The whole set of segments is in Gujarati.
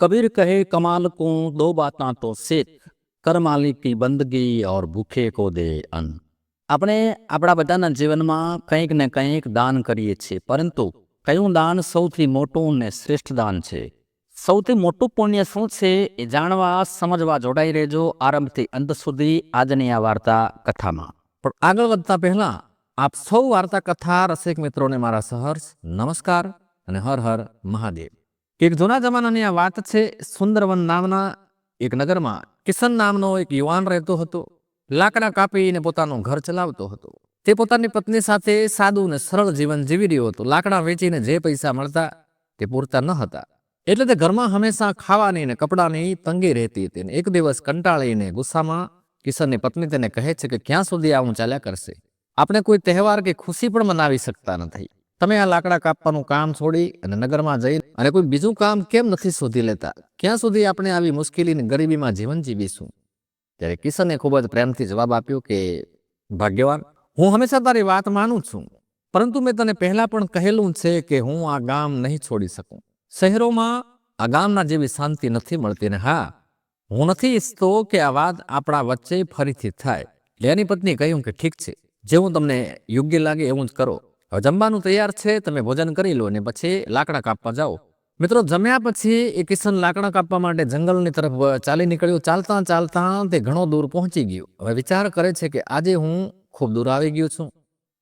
कबीर कहे कमाल को दो बातां तो सीख कर मालिक की બંદગી और ભૂખે કો દે અન્ન આપણે આપણા બધાના જીવનમાં કંઈક ને કંઈક દાન કરીએ છીએ પરંતુ કયું દાન સૌથી મોટું ને શ્રેષ્ઠ દાન છે સૌથી મોટું પુણ્ય શું છે એ જાણવા સમજવા જોડાઈ રહેજો આરંભથી અંત સુધી આજની આ વાર્તા કથામાં પણ આગળ વધતા પહેલા આપ સૌ વાર્તા કથા રસિક મિત્રોને મારા સહર્ષ નમસ્કાર અને હર હર મહાદેવ એક જૂના જમાનાની આ વાત છે સુંદરવન નામના એક નગરમાં. કિશન નામનો એક યુવાન રહેતો હતો. લાકડા કાપીને પોતાનું ઘર ચલાવતો હતો. તે પોતાની પત્ની સાથે સાદું અને સરળ જીવન જીવી રહ્યો હતો. લાકડા વેચીને જે પૈસા મળતા તે પૂરતા ન હતા. એટલે તે ઘરમાં હંમેશા ખાવાની અને કપડાની તંગી રહેતી હતી એક દિવસ કંટાળીને ગુસ્સામાં કિશનની પત્ની તેને કહે છે કે, ક્યાં સુધી આવું ચાલ્યા કરશે? આપણે કોઈ તહેવાર કે ખુશી પણ મનાવી શકતા નથી. તમે આ લાકડા કાપવાનું કામ છોડી અને નગરમાં જઈ અને કોઈ બીજું કામ કેમ નથી શોધી લેતા? ક્યાં સુધી આપણે આવી મુશ્કેલી ગરીબીમાં જીવન જીવીશું? ત્યારે કિશને ખૂબ જ પ્રેમથી જવાબ આપ્યો કે, ભાગ્યવાન, હું હંમેશા તારી વાત માનું છું. પરંતુ મેં તને પહેલા પણ કહેલું છે કે હું આ ગામ નહીં છોડી શકું. શહેરોમાં આ ગામના જેવી શાંતિ નથી મળતી ને હા, હું નથી ઈચ્છતો કે આ વાત આપણા વચ્ચે ફરીથી થાય. એની પત્ની કહ્યું કે ઠીક છે. જેવું તમને યોગ્ય લાગે એવું જ કરો. હવે જમવાનું તૈયાર છે, તમે ભોજન કરી લો અને પછી લાકડા કાપવા જાઓ. મિત્રો, જમ્યા પછી એ કિશન લાકડા કાપવા માટે જંગલની તરફ ચાલી નીકળ્યો. ચાલતા ચાલતા તે ઘણો દૂર પહોંચી ગયો. હવે વિચાર કરે છે કે આજે હું ખૂબ દૂર આવી ગયો છું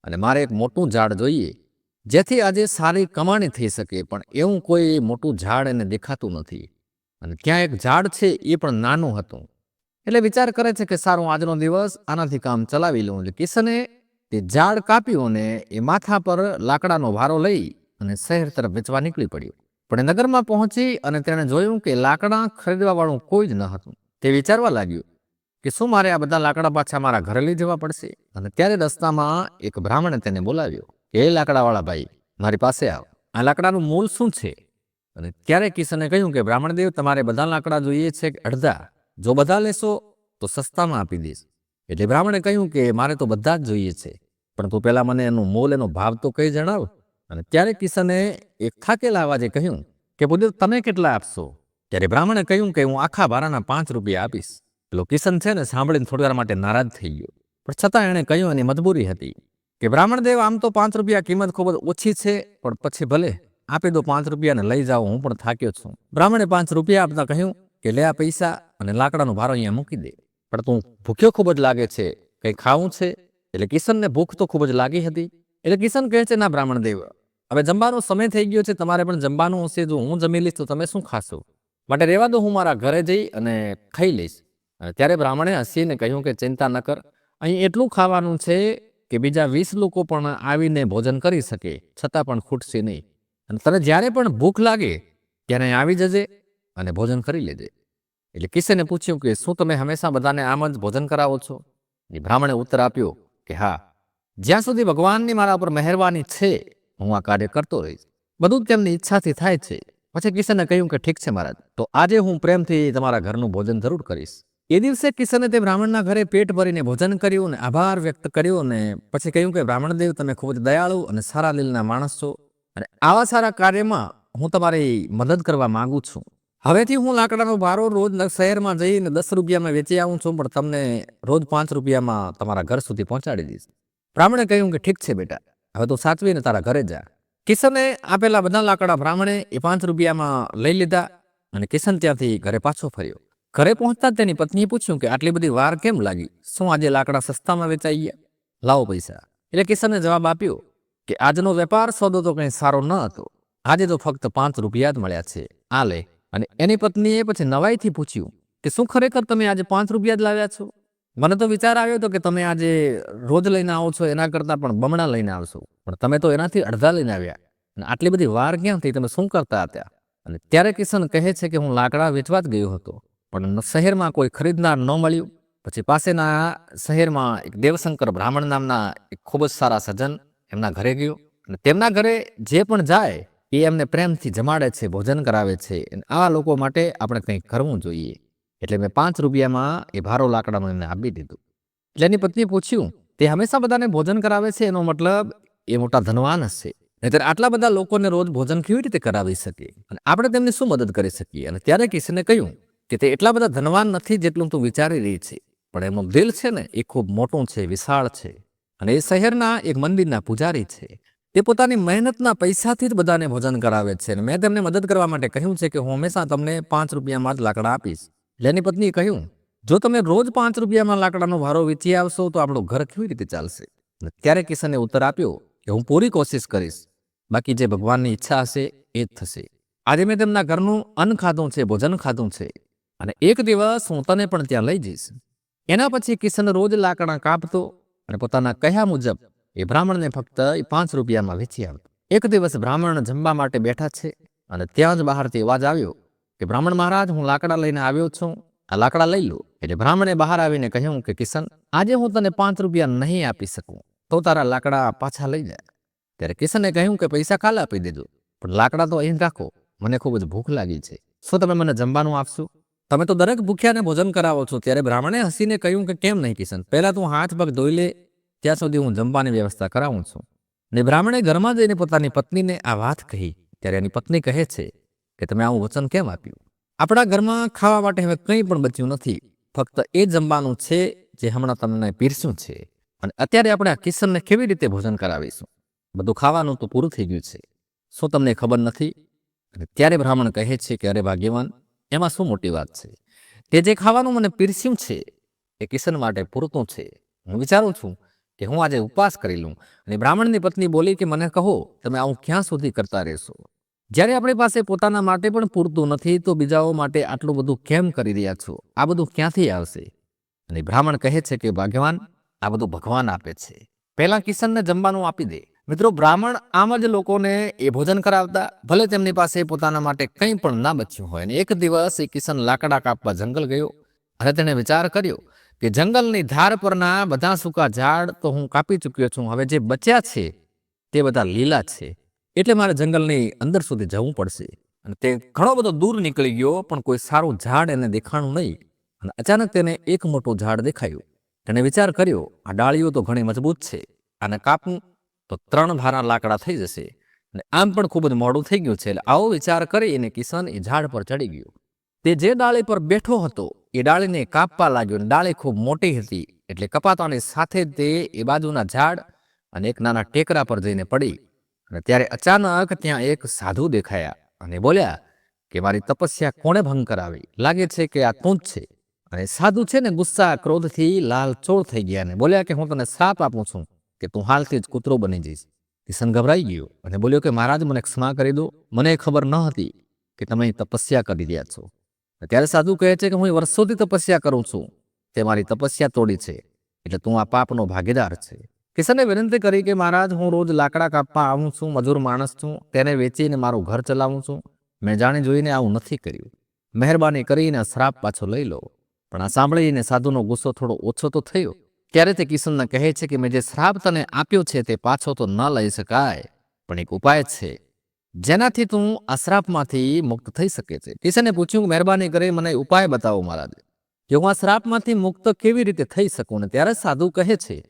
અને મારે એક મોટું ઝાડ જોઈએ. જેથી આજે સારી કમાણી થઈ શકે, પણ એવું કોઈ મોટું ઝાડ એને દેખાતું નથી. અને ત્યાં એક ઝાડ છે એ પણ નાનું હતું. એટલે વિચાર કરે છે કે સારું, આજનો દિવસ આનાથી કામ ચલાવી લઉં. એટલે કિશને તે ઝાડ કાપ્યું અને એ માથા પર લાકડાનો ભારો લઈ અને શહેર તરફ વેચવા નીકળી પડ્યો. પણ નગરમાં પહોંચી અને તેણે જોયું કે લાકડા ખરીદવાવાળું કોઈ જ ન હતું. તે વિચારવા લાગ્યું કે શું મારે આ બધા લાકડા પાછા મારા ઘરે લઈ જવા પડશે? અને ત્યારે રસ્તામાં એક બ્રાહ્મણે તેને બોલાવ્યો કે એ લાકડાવાળા ભાઈ, મારી પાસે આવ. આ લાકડાનું મૂળ શું છે? અને ત્યારે કિશને કહ્યું કે બ્રાહ્મણદેવ તમારે બધા લાકડા જોઈએ છે કે અડધા. જો બધા લેશો તો સસ્તામાં આપી દઈશ. એટલે બ્રાહ્મણે કહ્યું કે, મારે તો બધા જ જોઈએ છે. પણ તું પહેલાં મને એનું મોલ, એનો ભાવ તો કહી જણાવ. અને ત્યારે કિશને એક થાકેલા અવાજે કહ્યું કે પૂજ્ય તમે કેટલા આપશો? ત્યારે બ્રાહ્મણે કહ્યું કે, હું આખા ભારાના પાંચ રૂપિયા આપીશ. પેલો કિશન છે ને સાંભળીને થોડીવાર માટે નારાજ થઈ ગયો. પણ છતાં એણે કહ્યું એની મજબૂરી હતી કે બ્રાહ્મણદેવ આમ તો પાંચ રૂપિયા કિંમત ખૂબ જ ઓછી છે, પણ પછી ભલે, આપી દો પાંચ રૂપિયાને લઈ જાઓ, હું પણ થાક્યો છું. બ્રાહ્મણે પાંચ રૂપિયા આપતા કહ્યું કે, લે આ પૈસા અને લાકડાનો ભારો અહીંયા મૂકી દે. પણ તું ભૂખ્યો ખૂબ જ લાગે છે, કંઈ ખાવું છે? એટલે કિશનને ભૂખ તો ખૂબ જ લાગી હતી. એટલે કિશન કહે છે, ના બ્રાહ્મણ દેવ, હવે જમવાનો સમય થઈ ગયો છે, તમારે પણ જમવાનું હશે, જો હું જમી લઈશ તો તમે શું ખાશો? માટે રહેવા દો, હું મારા ઘરે જઈ અને ખાઈ લઈશ. ત્યારે બ્રાહ્મણે હસીને કહ્યું કે, ચિંતા ન કર, અહીં એટલું ખાવાનું છે કે બીજા વીસ લોકો પણ આવીને ભોજન કરી શકે, છતાં પણ ખૂટશે નહીં. અને તને જ્યારે પણ ભૂખ લાગે, ત્યારે આવી જજે અને ભોજન કરી લેજે. એટલે કિશને પૂછ્યું કે, શું તમે હંમેશા બધાને આમ જ ભોજન કરાવો છો? એ બ્રાહ્મણે ઉત્તર આપ્યો કે હા, જ્યાં સુધી ભગવાનની મારા ઉપર મહેરબાની છે, હું આ કાર્ય કરતો રહીશ. બધું તેમની ઈચ્છાથી થાય છે. પછી કિશને કહ્યું કે ઠીક છે મહારાજ, તો આજે હું પ્રેમથી તમારા ઘરનું ભોજન જરૂર કરીશ. એ દિવસે કિશને તે બ્રાહ્મણના ઘરે પેટ ભરીને ભોજન કર્યું અને આભાર વ્યક્ત કર્યો અને પછી કહ્યું કે બ્રાહ્મણદેવ તમે ખૂબ જ દયાળુ અને સારા દિલના માણસ છો અને આવા સારા કાર્યમાં હું તમારી મદદ કરવા માગું છું. હવેથી હું લાકડાનો ભારો રોજ શહેરમાં જઈને દસ રૂપિયામાં વેચી આવું છું, પણ તમને રોજ પાંચ રૂપિયામાં તમારા ઘર સુધી પહોંચાડી દઈશ. બ્રાહ્મણે કહ્યું કે ઠીક છે બેટા, હવે તું સાચવીને તારા ઘરે જા. કિશને આપેલા બધા લાકડા બ્રાહ્મણે એ પાંચ રૂપિયામાં લઈ લીધા અને કિશન ત્યાંથી ઘરે પાછો ફર્યો. ઘરે પહોંચતા તેની પત્નીએ પૂછ્યું કે આટલી બધી વાર કેમ લાગી? શું આજે લાકડા સસ્તામાં વેચાઈ ગયા? લાવો પૈસા. એટલે કિશને જવાબ આપ્યો કે આજનો વેપાર સોદો તો કંઈ સારો ન હતો. આજે તો ફક્ત પાંચ રૂપિયા જ મળ્યા છે. આ લે. અને એની પત્નીએ પછી નવાઈથી પૂછ્યું કે શું ખરેખર તમે આજે પાંચ રૂપિયા જ લાવ્યા છો? મને તો વિચાર આવ્યો હતો કે તમે આજે રોજ લઈને આવો છો, એના કરતાં પણ બમણા લઈને આવશો. પણ તમે તો એનાથી અડધા લઈને આવ્યા. અને આટલી બધી વાર ક્યાં થઈ? તમે શું કરતા હતા? અને ત્યારે કિશન કહે છે કે હું લાકડા વેચવા જ ગયો હતો. પણ શહેરમાં કોઈ ખરીદનાર ન મળ્યું. પછી પાસેના શહેરમાં એક દેવશંકર બ્રાહ્મણ નામના એક ખૂબ જ સારા સજ્જન એમના ઘરે ગયો. અને તેમના ઘરે જે પણ જાય એ એમને પ્રેમથી જમાડે છે, ભોજન કરાવે છે. આવા લોકો માટે આપણે કંઈક કરવું જોઈએ. એટલે મેં પાંચ રૂપિયામાં એ ભારો લાકડાનું એમને આપી દીધું. એટલે એની પત્નીએ પૂછ્યું, તે હંમેશા બધાને ભોજન કરાવે છે? એનો મતલબ, એ મોટા ધનવાન હશે નહીતર આટલા બધા લોકોને રોજ ભોજન કેવી રીતે કરાવી શકીએ? અને આપણે તેમની શું મદદ કરી શકીએ? અને ત્યારે કિશને કહ્યું કે, તે એટલા બધા ધનવાન નથી જેટલું તું વિચારી રહી છે. પણ એમનું દિલ છે ને, એ ખૂબ મોટું છે, વિશાળ છે. અને એ શહેરના એક મંદિરના પૂજારી છે. તે પોતાની મહેનતના પૈસાથી જ બધાને ભોજન કરાવે છે. અને મેં તેમને મદદ કરવા માટે કહ્યું છે કે હું હંમેશા તમને પાંચ રૂપિયામાં જ લાકડા આપીશ. લેની પત્નીએ કહ્યું, જો તમે રોજ પાંચ રૂપિયામાં લાકડાનો વારો વેચી આવશો, તો આપણું ઘર કેવી રીતે ચાલશે? ત્યારે કિશને ઉત્તર આપ્યો કે, હું પૂરી કોશિશ કરીશ. બાકી જે ભગવાનની ઈચ્છા હશે, એ જ થશે. આજે મેં તેમના ઘરનું અન્ન ખાધું છે, ભોજન ખાધું છે. અને એક દિવસ હું તને પણ ત્યાં લઈ જઈશ. એના પછી કિશન રોજ લાકડા કાપતો અને પોતાના કહ્યા મુજબ એ બ્રાહ્મણને ફક્ત એ પાંચ રૂપિયામાં વેચી આવ્યો એક દિવસ બ્રાહ્મણ જમવા માટે બેઠા છે અને ત્યાં જ બહારથી અવાજ આવ્યો કે, બ્રાહ્મણ મહારાજ, હું લાકડા લઈને આવ્યો છું. આ લાકડા લઈ લો. એટલે બ્રાહ્મણે બહાર આવીને કહ્યું કે, કિશન, આજે હું તને પાંચ રૂપિયા નહીં આપી શકું. તો તારા લાકડા પાછા લઈ જાય ત્યારે કિશને કહ્યું કે, પૈસા કાલે આપી દેજો. પણ લાકડા તો અહીં રાખો. મને ખૂબ જ ભૂખ લાગી છે. શું તમે મને જમવાનું આપશો? તમે તો દરેક ભૂખ્યાને ભોજન કરાવો છો. ત્યારે બ્રાહ્મણે હસીને કહ્યું કે, કેમ નહીં કિશન? પહેલાં તું હાથ પગ ધોઈ લે ત્યાં સુધી હું જમવાની વ્યવસ્થા કરાવું છું. ને બ્રાહ્મણે ઘરમાં જઈને પોતાની પત્નીને આ વાત કહી. ત્યારે એની પત્ની કહે છે કે, તમે આવું વચન કેમ આપ્યું? આપણા ઘરમાં ખાવા માટે હવે કંઈ પણ બચ્યું નથી. ફક્ત એ જમવાનું છે જે હમણાં તમને પીરસ્યું છે. અને અત્યારે આપણે આ કિશનને કેવી રીતે ભોજન કરાવીશું? બધું ખાવાનું તો પૂરું થઈ ગયું છે. શું તમને ખબર નથી? અને ત્યારે બ્રાહ્મણ કહે છે કે, અરે ભાગ્યવાન, એમાં શું મોટી વાત છે? તે જે ખાવાનું મને પીરસ્યું છે, એ કિશન માટે પૂરતું છે. હું વિચારું છું કે હું આજે ઉપવાસ કરી લઉં. અને બ્રાહ્મણની પત્ની બોલી કે મને કહો, તમે આવું ક્યાં સુધી કરતા રહેશો? જ્યારે આપણી પાસે પોતાના માટે પણ પૂરતું નથી, તો બીજાઓ માટે આટલું બધું કેમ કરી રહ્યા છો? આ બધું ક્યાંથી આવશે? અને બ્રાહ્મણ કહે છે કે ભાગ્યવાન આ બધું ભગવાન આપે છે. પહેલા કિશનને જમવાનું આપી દે. મિત્રો, બ્રાહ્મણ આમ જ લોકોને એ ભોજન કરાવતા, ભલે તેમની પાસે પોતાના માટે કંઈ પણ ના બચ્યું હોય. અને એક દિવસ એ કિશન લાકડા કાપવા જંગલ ગયો અને તેણે વિચાર કર્યો કે જંગલની ધાર પરના બધા સૂકા ઝાડ તો હું કાપી ચૂક્યો છું. હવે જે બચ્યા છે, તે બધા લીલા છે. એટલે મારે જંગલની અંદર સુધી જવું પડશે. અને તે ઘણો બધો દૂર નીકળી ગયો, પણ કોઈ સારું ઝાડ એને દેખાણું નહીં. અને અચાનક તેને એક મોટું ઝાડ દેખાયું. તેણે વિચાર કર્યો, આ ડાળીઓ તો ઘણી મજબૂત છે. આને કાપું તો ત્રણ ભારા લાકડા થઈ જશે. અને આમ પણ ખૂબ જ મોડું થઈ ગયું છે. એટલે આવો વિચાર કરી અને કિસાન એ ઝાડ પર ચડી ગયો. તે જે ડાળી પર બેઠો હતો એ ડાળીને કાપવા લાગ્યો અને ડાળી ખૂબ મોટી હતી. એટલે કપાતાની સાથે તે એ બાજુના ઝાડ અને એક નાના ટેકરા પર જઈને પડી. અને ત્યારે અચાનક ત્યાં એક સાધુ દેખાયા અને બોલ્યા કે, મારી તપસ્યા કોણે ભંગ કરાવી? લાગે છે કે આ તું જ છે. અને સાધુ છે ને ગુસ્સા ક્રોધથી લાલ ચોળ થઈ ગયા અને બોલ્યા કે, હું તને સાપ આપું છું, કે તું હાલથી જ કૂતરો બની જઈશ. કિશન ગભરાઈ ગયો અને બોલ્યો કે, મહારાજ, મને ક્ષમા કરી દો. મને ખબર ન હતી કે તમે તપસ્યા કરી રહ્યા છો. ત્યારે સાધુ કહે છે કે હું વર્ષોથી તપસ્યા કરું છું. તે મારી તપસ્યા તોડી છે. એટલે તું આ પાપનો ભાગીદાર છે. કિશને વિનંતી કરી કે મહારાજ, હું રોજ લાકડા કાપવા આવું છું, મજૂર માણસ છું, તેને વેચીને મારું ઘર ચલાવું છું. મેં જાણી જોઈને આવું નથી કર્યું. મહેરબાની કરીને શ્રાપ પાછો લઈ લો. પણ આ સાંભળીને સાધુનો ગુસ્સો થોડો ઓછો તો થયો. ત્યારે તે કિશનને કહે છે કે મેં જે શ્રાપ તને આપ્યો છે તે પાછો તો ન લઈ શકાય. પણ એક ઉપાય છે. જેનાથી તું આ મુક્ત થઈ શકે છે. કિશને પૂછ્યું, મહેરબાની કરી મને ઉપાય બતાવો મહારાજ. કે હું આ શ્રાપમાંથી મુક્ત કેવી રીતે થઈ શકું? ને ત્યારે સાધુ કહે છે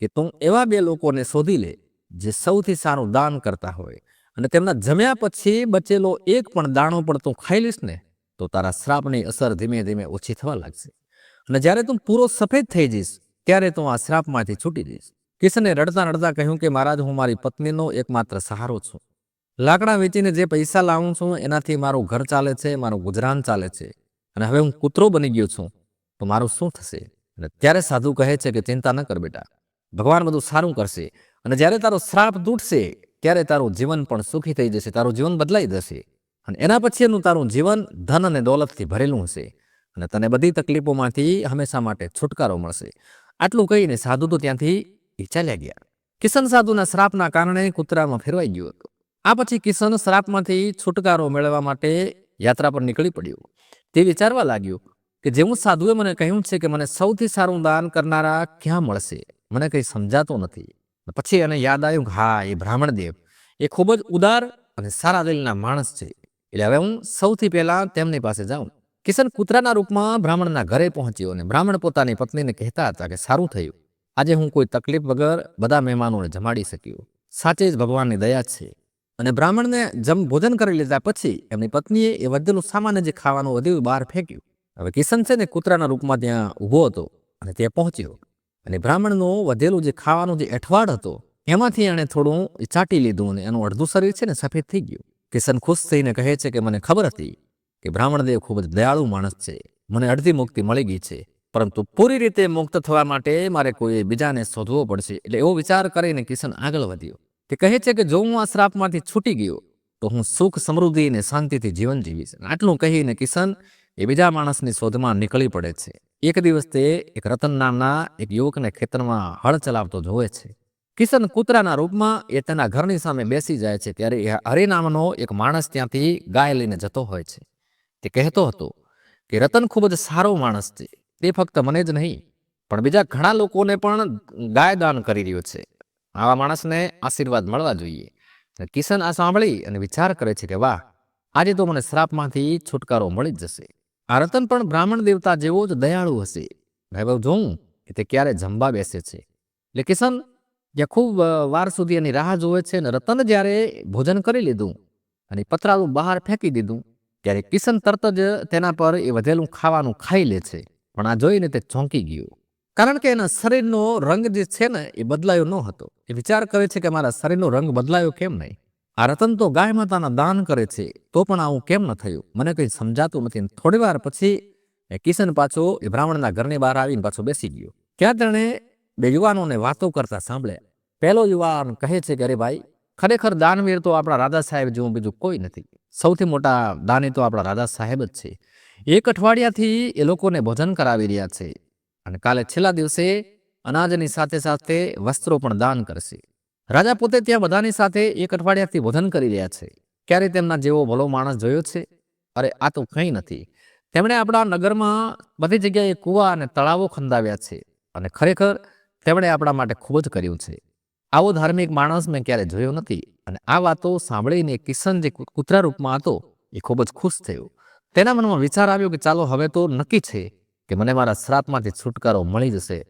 કે તું એવા બે લોકોને શોધી લે જે સૌથી સારું દાન કરતા હોય. અને તેમના જમ્યા પછી બચેલો એક પણ દાણો પણ તું ખાઈ લઈશ ને, તો તારા શ્રાપની અસર ધીમે ધીમે ઓછી થવા લાગશે. અને જ્યારે તું પૂરો સફેદ થઈ જઈશ, ત્યારે તું આ શ્રાપમાંથી છૂટી જઈશ. કિશને રડતા રડતા કહ્યું કે, મહારાજ, હું મારી પત્નીનો એકમાત્ર સહારો છું. લાકડા વેચીને જે પૈસા લાવું છું, એનાથી મારું ઘર ચાલે છે, મારું ગુજરાન ચાલે છે. અને હવે હું કૂતરો બની ગયો છું. તો મારું શું થશે? અને ત્યારે સાધુ કહે છે કે ચિંતા ન કર બેટા. ભગવાન બધું સારું કરશે. અને જ્યારે તારો શ્રાપ તૂટશે, ત્યારે તારું જીવન પણ સુખી થઈ જશે, તારું જીવન બદલાઈ જશે. અને એના પછીનું તારું જીવન ધન અને દોલતથી ભરેલું હશે. અને તને બધી તકલીફોમાંથી હંમેશા માટે છુટકારો મળશે. આટલું કહીને સાધુ તો ત્યાંથી ચાલ્યા ગયા. કિશન સાધુના શ્રાપના કારણે કૂતરામાં ફેરવાઈ ગયો હતો. આ પછી કિશન શ્રાપમાંથી છુટકારો મેળવવા માટે યાત્રા પર નીકળી પડ્યો. તે વિચારવા લાગ્યો કે જેવું સાધુએ મને કહ્યું છે કે મને સૌથી સારું દાન કરનારા ક્યાં મળશે? મને કંઈ સમજાતો નથી. પછી એને યાદ આવ્યું કે હા, એ બ્રાહ્મણ દેવ એ ખૂબ જ ઉદાર અને સારા દિલના માણસ છે. એટલે હવે હું સૌથી પહેલાં તેમની પાસે જાઉં. કિશન કૂતરાના રૂપમાં બ્રાહ્મણના ઘરે પહોંચ્યો અને બ્રાહ્મણ પોતાની પત્નીને કહેતા હતા કે સારું થયું. આજે હું કોઈ તકલીફ વગર બધા મહેમાનોને જમાડી શક્યો. સાચે જ ભગવાનની દયા છે. અને બ્રાહ્મણને જમ ભોજન કરી લીધા પછી એમની પત્નીએ એ વધેલું સામાન્ય જે ખાવાનું વધ્યું બહાર ફેંક્યું. હવે કિશન છે ને કૂતરાના રૂપમાં ત્યાં ઊભો હતો અને તે પહોંચ્યો. અને બ્રાહ્મણનું વધેલું જે ખાવાનું જે એઠવાડ હતો, એમાંથી એણે થોડું ચાટી લીધું અને એનું અડધું શરીર છે ને સફેદ થઈ ગયું. કિશન ખુશ થઈને કહે છે કે મને ખબર હતી કે બ્રાહ્મણદેવ ખૂબ જ દયાળુ માણસ છે. મને અડધી મુક્તિ મળી ગઈ છે. પરંતુ પૂરી રીતે મુક્ત થવા માટે મારે કોઈ બીજાને શોધવો પડશે. એટલે એવો વિચાર કરીને કિશન આગળ વધ્યો. તે કહે છે કે જો હું આ શ્રાપમાંથી છૂટી ગયો, તો હું સુખ, સમૃદ્ધિ અને શાંતિથી જીવન જીવીશ. આટલું કહીને કિશન એ બીજા માણસની શોધમાં નીકળી પડે છે. એક દિવસ તે એક રતન નામના એક યુવકને ખેતરમાં હળ ચલાવતો જોવે છે. કિશન કૂતરાના રૂપમાં એ તેના ઘરની સામે બેસી જાય છે, ત્યારે એ હરિ નામનો એક માણસ ત્યાંથી ગાય લઈને જતો હોય છે. તે કહેતો હતો કે, રતન ખૂબ જ સારો માણસ છે. તે ફક્ત મને જ નહીં, પણ બીજા ઘણા લોકોને પણ ગાય દાન કરી રહ્યો છે. આવા માણસને આશીર્વાદ મળવા જોઈએ. કિશન આ સાંભળી અને વિચાર કરે છે કે વાહ, આજે તો મને શ્રાપમાંથી છુટકારો મળી જ જશે. આ રતન પણ બ્રાહ્મણ દેવતા જેવો જ દયાળુ હશે. વૈભવ જોઉં કે તે ક્યારે જમવા બેસે છે. એટલે કિશન, જ્યાં ખૂબ વાર સુધી એની રાહ જોવે છે અને રતન જ્યારે ભોજન કરી લીધું અને પતરાળું બહાર ફેંકી દીધું, ત્યારે કિશન તરત જ તેના પર એ વધેલું ખાવાનું ખાઈ લે છે. પણ આ જોઈને તે ચોંકી ગયું. કારણ કે એના શરીરનો રંગ જે છે ને, એ બદલાયો ન હતો. એ વિચાર કરે છે કે મારા શરીરનો રંગ બદલાયો કેમ નહીં? આ રતન તો ગાય માતાના દાન કરે છે, તો પણ આવું કેમ ન થયું? મને કંઈ સમજાતું નથી. થોડી વાર પછી એ કિશન પાછો એ બ્રાહ્મણના ઘરની બહાર આવીને પાછો બેસી ગયો. ત્યાં તેણે બે યુવાનોને વાતો કરતા સાંભળ્યા. પહેલો યુવાન કહે છે કે, અરે ભાઈ, ખરેખર દાનવીર તો આપણા રાધા સાહેબ જેવું બીજું કોઈ નથી. સૌથી મોટા દાની તો આપણા રાધા સાહેબ જ છે. એક અઠવાડિયાથી એ લોકોને ભોજન કરાવી રહ્યા છે. અને કાલે છેલ્લા દિવસે અનાજની સાથે સાથે વસ્ત્રો પણ દાન કરશે. રાજા પોતે ત્યાં બધાની સાથે એક અઠવાડિયાથી વધન કરી રહ્યા છે. ક્યારે તેમના જેવો ભલો માણસ જોયો છે? અરે, આ તો કંઈ નથી. તેમણે આપણા નગરમાં બધી જગ્યાએ કૂવા અને તળાવો ખંદાવ્યા છે અને ખરેખર તેમણે આપણા માટે ખૂબ જ કર્યું છે. આવો ધાર્મિક માણસ મેં ક્યારે જોયો નથી અને આ વાતો સાંભળીને કિશન જે કૂતરા રૂપમાં હતો એ ખૂબ જ ખુશ થયો. તેના મનમાં વિચાર આવ્યો કે ચાલો હવે તો નક્કી છે કે મને મારા શ્રાપમાંથી છુટકારો મળી જશે.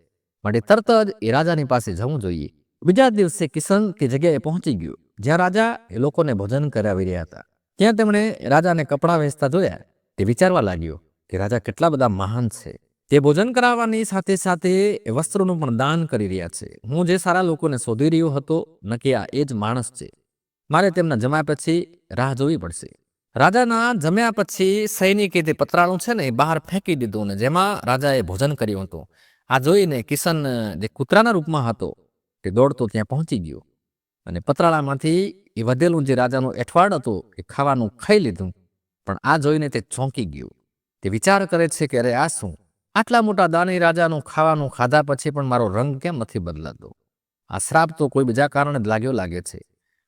માટે તરત જ એ રાજાની પાસે જવું જોઈએ. બીજા દિવસે કિશન તે જગ્યાએ પહોંચી ગયો, જ્યાં રાજા એ લોકોને ભોજન કરાવી રહ્યા હતા. ત્યાં તેમણે રાજાને કપડાં વેચતા જોયા. તે વિચારવા લાગ્યો કે રાજા કેટલા બધા મહાન છે. તે ભોજન કરાવવાની સાથે સાથે એ વસ્ત્રોનું પણ દાન કરી રહ્યા છે. હું જે સારા લોકોને શોધી રહ્યો હતો નક્કી આ એ જ માણસ છે. મારે તેમના જમા પછી રાહ જોવી પડશે. રાજાના જમ્યા પછી સૈનિકે તે પતરાળું છે ને એ બહાર ફેંકી દીધું ને જેમાં રાજાએ ભોજન કર્યું હતું. આ જોઈને કિશન જે કૂતરાના રૂપમાં હતો, તે દોડતો ત્યાં પહોંચી ગયો અને પતરાળામાંથી એ વધેલું જે રાજાનું એઠવાડ હતું એ ખાવાનું ખાઈ લીધું. પણ આ જોઈને તે ચોંકી ગયું. તે વિચાર કરે છે કે, અરે, આ શું? આટલા મોટા દાની રાજાનું ખાવાનું ખાધા પછી પણ મારો રંગ કેમ નથી બદલાતો? આ શ્રાપ તો કોઈ બીજા કારણે જ લાગ્યો લાગે છે.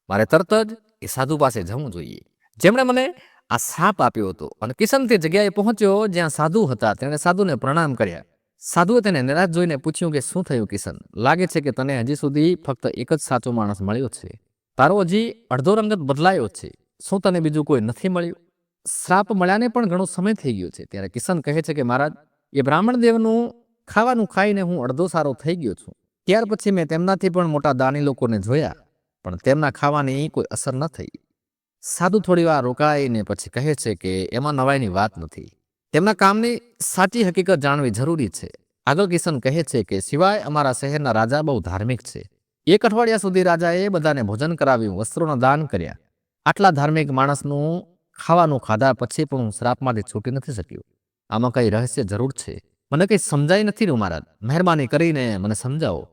મારે તરત જ એ સાધુ પાસે જવું જોઈએ. જેમણે મને આ સાપ આપ્યો હતો. અને કિશન તે જગ્યાએ પહોંચ્યો જ્યાં સાધુ હતા. તેણે સાધુને પ્રણામ કર્યા. સાધુએ તેને નિરાશ જોઈને પૂછ્યું કે શું થયું કિશન? લાગે છે કે તને હજી સુધી ફક્ત એક જ સાચો માણસ મળ્યો છે. તારો હજી અડધો રંગ જ બદલાયો છે. શું તને બીજું કોઈ નથી મળ્યું? શ્રાપ મળ્યાને પણ ઘણો સમય થઈ ગયો છે. ત્યારે કિશન કહે છે કે, મહારાજ, એ બ્રાહ્મણ દેવનું ખાવાનું ખાઈને હું અડધો સારો થઈ ગયો છું. ત્યાર પછી મેં તેમનાથી પણ મોટા દાની લોકોને જોયા. પણ તેમના ખાવાની કોઈ અસર ન થઈ. સાધુ થોડી વાર રોકાઈને પછી કહે છે કે, એમાં નવાઈની વાત નથી. તેમના કામની સાચી હકીકત જાણવી જરૂરી છે. આગળ કિશન કહે છે કે, સિવાય અમારા શહેરના રાજા બહુ ધાર્મિક છે. એક અઠવાડિયા સુધી રાજાએ બધાને ભોજન કરાવ્યું, વસ્ત્રોના દાન કર્યા. આટલા ધાર્મિક માણસનું ખાવાનું ખાધા પછી પણ હું શ્રાપમાંથી છૂટી નથી શક્યું. આમાં કંઈ રહસ્ય જરૂર છે? મને કંઈ સમજાય નથી રહ્યું, મહારાજ. મહેરબાની કરીને મને સમજાવો.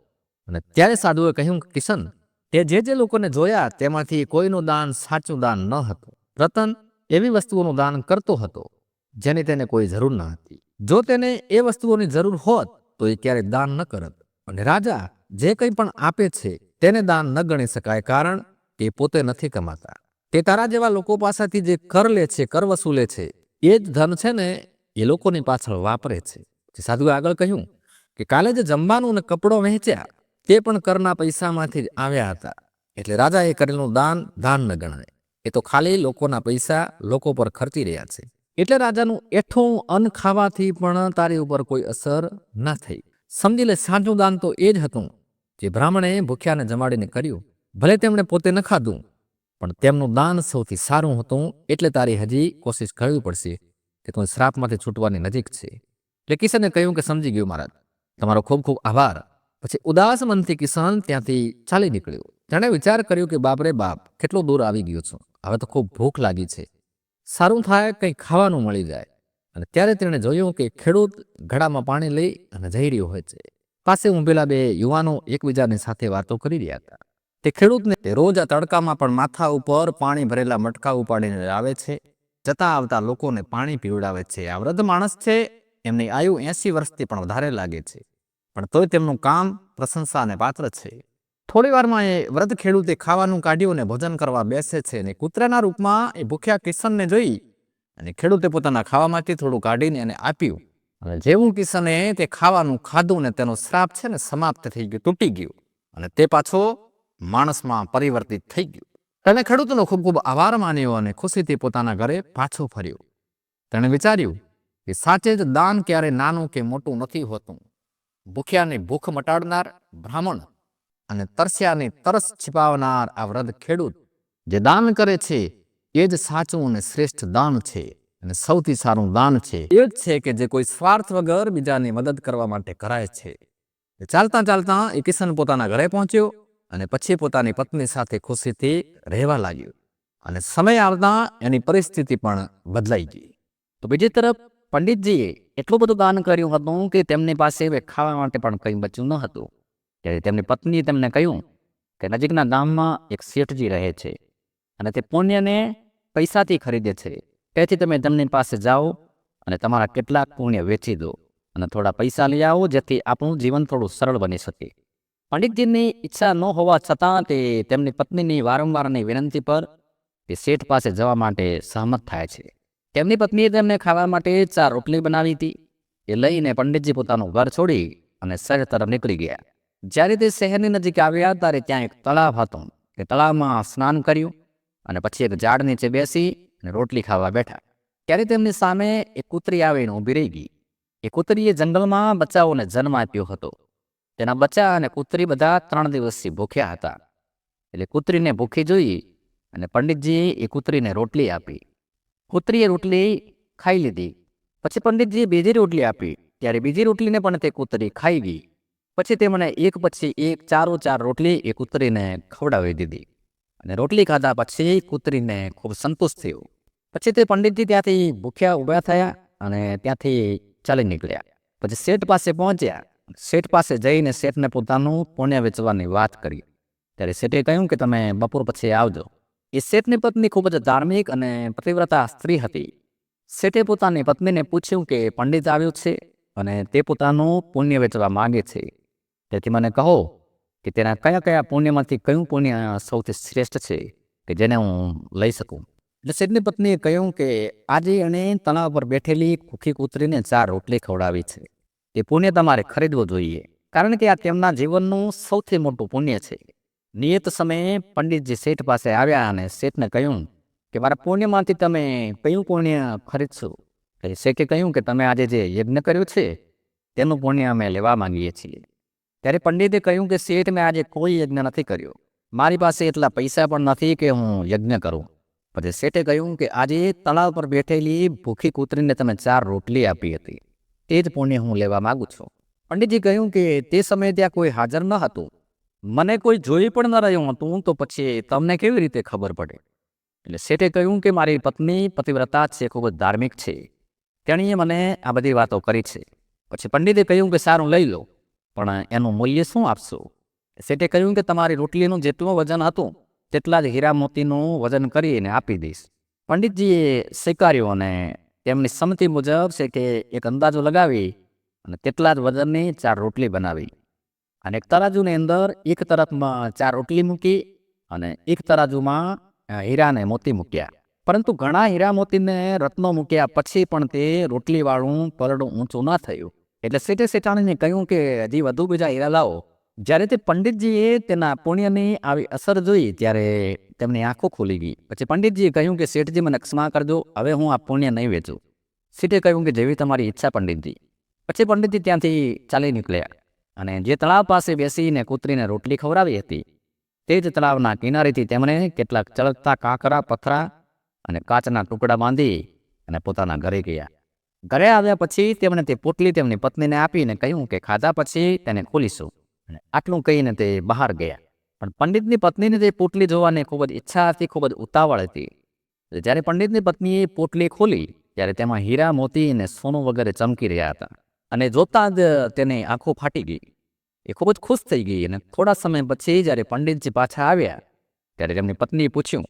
અને ત્યારે સાધુએ કહ્યું, કિશન તે જે જે લોકોને જોયા તેમાંથી કોઈનું દાન સાચું દાન ન હતું. રતન એવી વસ્તુઓનું દાન કરતો હતો, જેની તેને કોઈ જરૂર ન હતી. જો તેને એ વસ્તુઓની જરૂર હોત, તો એ ક્યારેય દાન ન કરત. અને રાજા જે કંઈ પણ આપે છે, તેને દાન ન ગણી શકાય, કારણ એ પોતે નથી કમાતા. તે તારા જેવા લોકો પાસેથી જે કર લે છે, કર વસૂલે છે, એ જ ધન છે ને એ લોકોની પાછળ વાપરે છે. સાધુએ આગળ કહ્યું કે, કાલે જે જમવાનું અને કપડો વહેંચ્યા તે પણ કરના પૈસામાંથી જ આવ્યા હતા. એટલે રાજાએ કરેલું દાન દાન ન ગણાય. એ તો ખાલી લોકોના પૈસા લોકો પર ખર્ચી રહ્યા છે. એટલે રાજાનું એઠું અન્ન ખાવાથી પણ તારી ઉપર કોઈ અસર ન થઈ. સમજી લે, સાચું દાન તો એ જ હતું જે બ્રાહ્મણે ભૂખ્યાને જમાડીને કર્યું. ભલે તેમણે પોતે ન ખાધું, પણ તેમનું દાન સૌથી સારું હતું એટલે તારી હજી કોશિશ કરવી પડશે કે તું શ્રાપમાંથી છૂટવાની નજીક છે. એટલે કિશને કહ્યું કે સમજી ગયું મહારાજ, તમારો ખૂબ ખૂબ આભાર. પછી ઉદાસ મનથી કિસાન ત્યાંથી ચાલી નીકળ્યો. તેણે વિચાર કર્યો કે બાપરે બાપ, કેટલો દૂર આવી ગયો છું. હવે તો ખૂબ ભૂખ લાગી છે. સારું થાય કંઈ ખાવાનું મળી જાય. અને ત્યારે તેણે જોયું કે ખેડૂત ઘડામાં પાણી લઈ અને જઈ રહ્યો હોય છે. પાસે ઊંભેલા બે યુવાનો એકબીજાની સાથે વાતો કરી રહ્યા હતા. તે ખેડૂતને તે રોજ આ તડકામાં પણ માથા ઉપર પાણી ભરેલા મટકા ઉપાડીને આવે છે. જતા આવતા લોકોને પાણી પીવડાવે છે. આ વૃદ્ધ માણસ છે. એમની આયુ એસી વર્ષથી પણ વધારે લાગે છે. પણ તોય તેમનું કામ પ્રશંસાને પાત્ર છે. થોડી વારમાં એ વ્રત ખેડૂતે ખાવાનું કાઢ્યું અને ભોજન કરવા બેસે છે અને કૂતરાના રૂપમાં એ ભૂખ્યા કિશનને જોઈ અને ખેડૂતે પોતાના ખાવામાંથી થોડું કાઢીને એને આપ્યું. અને જેવું કિશને તે ખાવાનું ખાધું ને તેનો શ્રાપ છે ને સમાપ્ત થઈ ગયું, તૂટી ગયું. અને તે પાછો માણસમાં પરિવર્તિત થઈ ગયું. તેણે ખેડૂતનો ખૂબ ખૂબ આભાર માન્યો અને ખુશીથી પોતાના ઘરે પાછો ફર્યો. તેણે વિચાર્યું કે સાચે જ દાન ક્યારે નાનું કે મોટું નથી હોતું. ભૂખ્યાની ભૂખ મટાડનાર બ્રાહ્મણ અને તરસ્યાની તરસ છિપાવનાર આ વ્રત ખેડૂત જે દાન કરે છે, એ જ સાચું અને શ્રેષ્ઠ દાન છે અને સૌથી સારું દાન છે. એ જ છે કે જે કોઈ સ્વાર્થ વગર બીજાની મદદ કરવા માટે કરાય છે. ચાલતા ચાલતા એ કિશન પોતાના ઘરે પહોંચ્યો અને પછી પોતાની પત્ની સાથે ખુશીથી રહેવા લાગ્યો અને સમય આવતા એની પરિસ્થિતિ પણ બદલાઈ ગઈ. તો બીજી તરફ પંડિતજીએ એટલું બધું દાન કર્યું હતું કે તેમની પાસે હવે ખાવા માટે પણ કંઈ બચ્યું ન હતું. ત્યારે તેમની પત્નીએ તેમને કહ્યું કે નજીકના ગામમાં એક શેઠજી રહે છે અને તે પુણ્યને પૈસાથી ખરીદે છે. તેથી તમે તેમની પાસે જાઓ અને તમારા કેટલાક પુણ્ય વેચી દો અને થોડા પૈસા લઈ આવો જેથી આપણું જીવન થોડું સરળ બની શકે. પંડિતજીની ઈચ્છા ન હોવા છતાં તે તેમની પત્નીની વારંવારની વિનંતી પર તે શેઠ પાસે જવા માટે સહમત થાય છે. તેમની પત્નીએ તેમને ખાવા માટે ચાર રોટલી બનાવી હતી. એ લઈને પંડિતજી પોતાનું ઘર છોડી અને શહેર તરફ નીકળી ગયા. જ્યારે તે શહેરની નજીક આવ્યા ત્યારે ત્યાં એક તળાવ હતો. તે તળાવમાં સ્નાન કર્યું અને પછી એક ઝાડ નીચે બેસી અને રોટલી ખાવા બેઠા. ત્યારે તેમની સામે એક કૂતરી આવીને ઊભી રહી ગઈ. એ કૂતરીએ જંગલમાં બચ્ચાઓને જન્મ આપ્યો હતો. તેના બચ્ચા અને કૂતરી બધા ત્રણ દિવસથી ભૂખ્યા હતા. એટલે કૂતરીને ભૂખી જોઈ અને પંડિતજીએ એ કૂતરીને રોટલી આપી. કૂતરીએ રોટલી ખાઈ લીધી. પછી પંડિતજીએ બીજી રોટલી આપી. ત્યારે બીજી રોટલીને પણ તે કૂતરી ખાઈ ગઈ. પછી તે મને એક પછી એક ચારો ચાર રોટલી એ કૂતરીને ખવડાવી દીધી. અને રોટલી ખાધા પછી કૂતરીને ખૂબ સંતુષ્ટ થયો. પછી તે પંડિતજી ત્યાંથી ભૂખ્યા ઊભા થયા અને ત્યાંથી ચાલી નીકળ્યા. પછી શેઠ પાસે પહોંચ્યા. શેઠ પાસે જઈને શેઠને પોતાનું પુણ્ય વેચવાની વાત કરી. ત્યારે શેઠે કહ્યું કે તમે બપોર પછી આવજો. એ શેઠની પત્ની ખૂબ જ ધાર્મિક અને પતિવ્રતા સ્ત્રી હતી. શેઠે પોતાની પત્નીને પૂછ્યું કે, પંડિત આવ્યું છે? અને તે પોતાનું પુણ્ય વેચવા માંગે છે. તેથી મને કહો કે તેના કયા કયા પુણ્યમાંથી કયું પુણ્ય સૌથી શ્રેષ્ઠ છે કે જેને હું લઈ શકું? એટલે શેઠની પત્નીએ કહ્યું કે, આજે એણે તળાવ પર બેઠેલી ભૂખી કૂતરીને ચાર રોટલી ખવડાવી છે. એ પુણ્ય તમારે ખરીદવું જોઈએ. કારણ કે આ તેમના જીવનનું સૌથી મોટું પુણ્ય છે. નિયત સમયે પંડિતજી શેઠ પાસે આવ્યા અને શેઠને કહ્યું કે, મારા પુણ્યમાંથી તમે કયું પુણ્ય ખરીદશો? એટલે શેઠે કહ્યું કે, તમે આજે જે યજ્ઞ કર્યું છે, તેનું પુણ્ય અમે લેવા માંગીએ છીએ. ત્યારે પંડિતે કહ્યું કે, શેઠ, મેં આજે કોઈ યજ્ઞ નથી કર્યો. મારી પાસે એટલા પૈસા પણ નથી કે હું યજ્ઞ કરું. પછી શેઠે કહ્યું કે, આજે તળાવ પર બેઠેલી ભૂખી કૂતરીને તમે ચાર રોટલી આપી હતી. તે જ પુણ્ય હું લેવા માગું છું. પંડિતજી કહ્યું કે, તે સમયે ત્યાં કોઈ હાજર ન હતું. મને કોઈ જોઈ પણ ન રહ્યું હતું તો પછી તમને કેવી રીતે ખબર પડે? એટલે શેઠે કહ્યું કે મારી પત્ની પતિવ્રતા છે, ખૂબ જ ધાર્મિક છે. તેણીએ મને આ બધી વાતો કરી છે. પછી પંડિતે કહ્યું કે સારું લઈ લો, પણ એનું મૂલ્ય શું આપશો? શેઠે કહ્યું કે તમારી રોટલીનું જેટલું વજન હતું, તેટલા જ હીરા મોતીનું વજન કરીને આપી દઈશ. પંડિતજીએ સ્વીકાર્યું અને તેમની સંમતિ મુજબ છે કે એક અંદાજો લગાવી અને તેટલા જ વજનની ચાર રોટલી બનાવી. અને એક તરાજુની અંદર એક તરફમાં ચાર રોટલી મૂકી અને એક તરાજુમાં હીરાને મોતી મૂક્યા. પરંતુ ઘણા હીરા મોતીને રત્નો મૂક્યા પછી પણ તે રોટલીવાળું પરડું ઊંચું ન થયું. એટલે શેઠે શેઠાણીને કહ્યું કે, હજી વધુ બીજા હીરા લાવો. જ્યારે તે પંડિતજીએ તેના પુણ્યની આવી અસર જોઈ ત્યારે તેમની આંખો ખુલી ગઈ. પછી પંડિતજીએ કહ્યું કે, શેઠજી, મને ક્ષમા કરજો. હવે હું આ પુણ્ય નહીં વેચું. શેઠે કહ્યું કે, જેવી તમારી ઈચ્છા પંડિતજી. પછી પંડિતજી ત્યાંથી ચાલી નીકળ્યા. અને જે તળાવ પાસે બેસીને કૂતરીને રોટલી ખવડાવી હતી, તે જ તળાવના કિનારેથી તેમણે કેટલાક ચળકતા કાંકરા, પથરા અને કાચના ટુકડા બાંધી અને પોતાના ઘરે ગયા. ઘરે આવ્યા પછી તેમણે તે પોટલી તેમની પત્નીને આપીને કહ્યું કે, ખાધા પછી તેને ખોલીશું. અને આટલું કહીને તે બહાર ગયા. પણ પંડિતની પત્નીને તે પોટલી જોવાની ખૂબ જ ઈચ્છા હતી, ખૂબ જ ઉતાવળ હતી. જ્યારે પંડિતની પત્નીએ પોટલી ખોલી, ત્યારે તેમાં હીરા, મોતી અને સોનું વગેરે ચમકી રહ્યા હતા. અને જોતાં જ તેની આંખો ફાટી ગઈ. એ ખૂબ જ ખુશ થઈ ગઈ અને થોડા સમય પછી જ્યારે પંડિતજી પાછા આવ્યા, ત્યારે તેમની પત્નીએ પૂછ્યું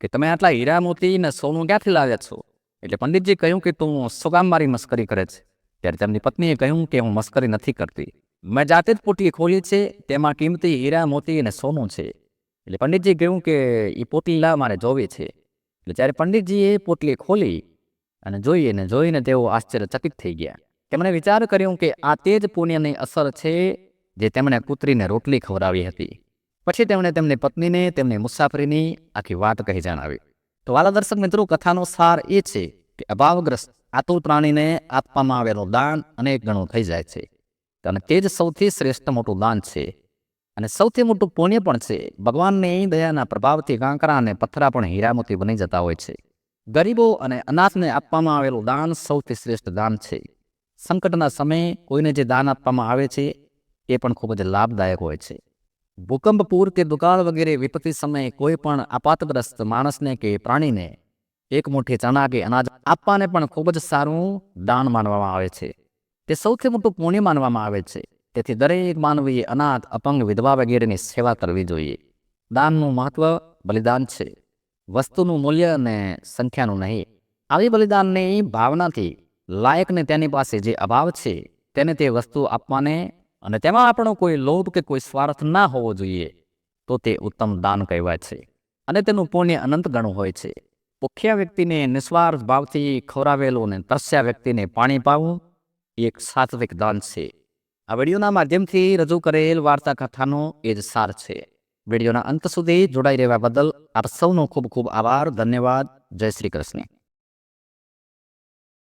કે, તમે આટલા હીરા મોતી ને સોનું ક્યાંથી લાવ્યા છો? એટલે પંડિતજી કહ્યું કે, તું સોગામ મારી મસ્કરી કરે છે. ત્યારે તેમની પત્નીએ કહ્યું કે, હું મસ્કરી નથી કરતી. મેં જાતે જ પોટી ખોલી છે, તેમાં કિંમતી હીરા મોતી અને સોનું છે. એટલે પંડિતજી કહ્યું કે એ પોટલી લાવ મારે જોવી છે. એટલે જ્યારે પંડિતજીએ પોટલી ખોલી અને જોઈએ ને જોઈને તેઓ આશ્ચર્યચકિત થઈ ગયા. તેમણે વિચાર કર્યો કે આ તે જ પુણ્યની અસર છે જે તેમણે કૂતરીને રોટલી ખવડાવી હતી. પછી તેમણે તેમની પત્નીને, તેમની મુસાફરીની આખી વાત કહી જણાવી. તો વાલા મિત્રો, કથાનો સાર એ છે કે અભાવગ્રસ્ત આતુર પ્રાણીને આપવામાં આવેલું દાન અનેક ગણું થઈ જાય છે. અને તે જ સૌથી શ્રેષ્ઠ મોટું દાન છે. અને સૌથી મોટું પુણ્ય પણ છે. ભગવાનની દયાના પ્રભાવથી કાંકરા અને પથ્થરા પણ હીરામોતી બની જતા હોય છે. ગરીબો અને અનાથને આપવામાં આવેલું દાન સૌથી શ્રેષ્ઠ દાન છે. સંકટના સમયે કોઈને જે દાન આપવામાં આવે છે, એ પણ ખૂબ જ લાભદાયક હોય છે. ભૂકંપ, પૂર કે દુકાળ વગેરે વિપત્તિ સમયે કોઈ પણ આપાતગ્રસ્ત માણસને કે પ્રાણીને એક મુઠ્ઠી ચણા કે અનાજ આપવાને પણ ખૂબ જ સારું દાન માનવામાં આવે છે. તે સૌથી મોટું પુણ્ય માનવામાં આવે છે. તેથી દરેક માનવીએ અનાથ, અપંગ, વિધવા વગેરેની સેવા કરવી જોઈએ. દાનનું મહત્વ બલિદાન છે. વસ્તુનું મૂલ્ય અને સંખ્યાનું નહીં. આવી બલિદાનની ભાવનાથી લાયકને તેની પાસે જે અભાવ છે, તેને તે વસ્તુ આપવાને અને તેમાં આપણો કોઈ લોભ કે કોઈ સ્વાર્થ ના હોવો જોઈએ, તો તે ઉત્તમ દાન કહેવાય છે. અને તેનું પુણ્ય અનંત ગણું હોય છે. ભૂખ્યા વ્યક્તિને નિસ્વાર્થ ભાવથી ખવડાવેલું અને તરસ્યા વ્યક્તિને પાણી પાવું એ એક સાત્વિક દાન છે. આ વિડીયોના માધ્યમથી રજૂ કરેલ વાર્તા કથાનો એ જ સાર છે. વિડીયોના અંત સુધી જોડાઈ રહેવા બદલ આપ સૌનો ખૂબ ખૂબ આભાર, ધન્યવાદ. જય શ્રી કૃષ્ણ.